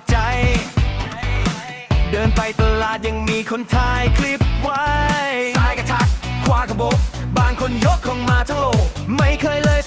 ากใจ เดินไปตลาดยังมีคนถ่ายคลิปไว้ซ้ายกระทักควากระบกบางคนยกของมาทั้งโลก ไม่เคยเลย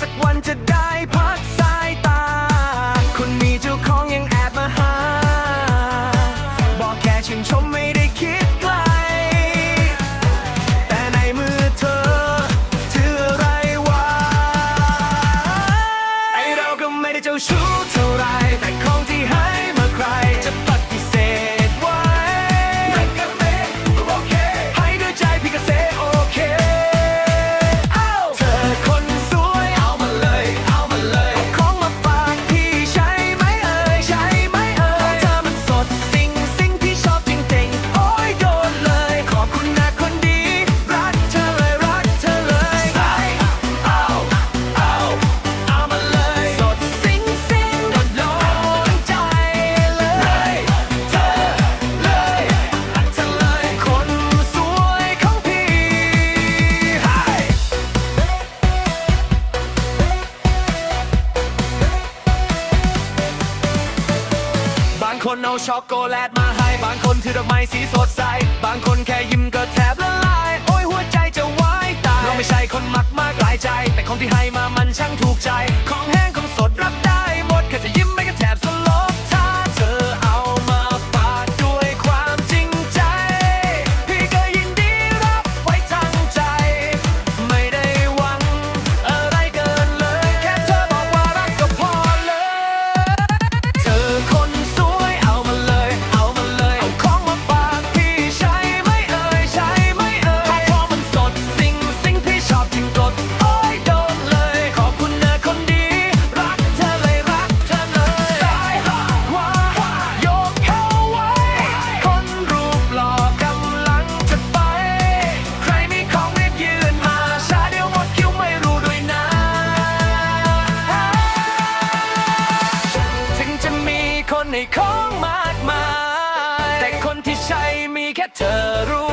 คนเอาช็อกโกแลตมาให้ บางคนถือดอกไม้สีสดใส บางคนแค่ยิ้มก็แทบละลาย โอ้ยหัวใจจะวายตาย เราไม่ใช่คนมักมากหลายใจ แต่ของที่ให้มามันช่างถูกใจ ของแนให้ของมากมาย แต่คนที่ใช่มีแค่เธอรู้